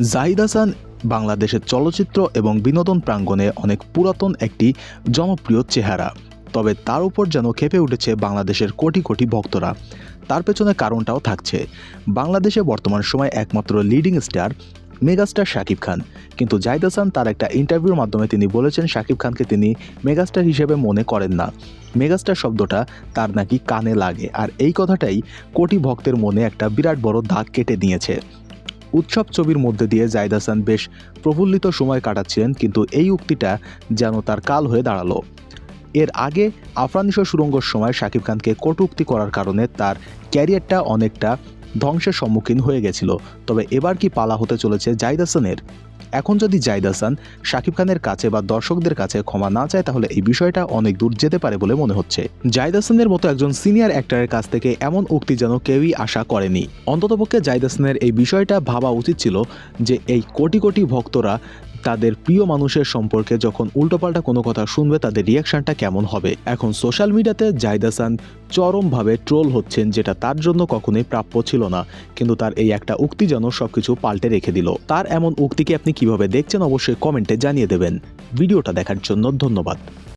জাহিদ হাসান বাংলাদেশের চলচ্চিত্র এবং বিনোদন প্রাঙ্গণে অনেক পুরাতন একটি জনপ্রিয় চেহারা। তবে তার উপর যেন খেপে উঠেছে বাংলাদেশের কোটি কোটি ভক্তরা। তার পেছনে কারণটাও থাকছে। বাংলাদেশে বর্তমান সময় একমাত্র leading star megastar Shakib Khan. কিন্তু জাহিদ হাসান তার একটা ইন্টারভিউর মাধ্যমে তিনি বলেছেন, শাকিব খানকে তিনি মেগাস্টার হিসেবে মনে করেন না। মেগাস্টার শব্দটা তার নাকি কানে লাগে। আর এই কথাটাই কোটি ভক্তের মনে একটা বিরাট বড় দাগ কেটে নিয়েছে। উৎসব ছবির মধ্যে দিয়ে জাহিদ হাসান বেশ প্রফুল্লিত সময় কাটাচ্ছিলেন, কিন্তু এই উক্তিটা যেন তার কাল হয়ে দাঁড়াল। এর আগে আফরানিস সুরঙ্গর সময় শাকিব খানকে কটুক্তি করার কারণে তার ক্যারিয়ারটা অনেকটা ধ্বংসের সম্মুখীন হয়ে গেছিল। তবে এবার কি পালা হতে চলেছে জাহিদ হাসানের? এখন যদি জাহিদ হাসান শাকিব খানের কাছে বা দর্শকদের কাছে ক্ষমা না চায়, তাহলে এই বিষয়টা অনেক দূর যেতে পারে বলে মনে হচ্ছে। জাহিদ হাসানের মতো একজন সিনিয়র অ্যাক্টরের কাছ থেকে এমন উক্তি যেন কেউই আশা করেনি। অন্ততপক্ষে জাহিদ হাসানের এই বিষয়টা ভাবা উচিত ছিল যে এই কোটি কোটি ভক্তরা তাদের প্রিয় মানুষের সম্পর্কে যখন উল্টোপাল্টা কোনো কথা শুনবে, তাদের রিয়াকশনটা কেমন হবে? এখন সোশ্যাল মিডিয়াতে জাইদাসান চরমভাবে ট্রোল হচ্ছেন, যেটা তার জন্য কখনোই প্রাপ্য ছিল না। কিন্তু তার এই একটা উক্তি যেন সবকিছু পাল্টে রেখে দিল। তার এমন উক্তিকে আপনি কীভাবে দেখছেন, অবশ্যই কমেন্টে জানিয়ে দেবেন। ভিডিওটা দেখার জন্য ধন্যবাদ।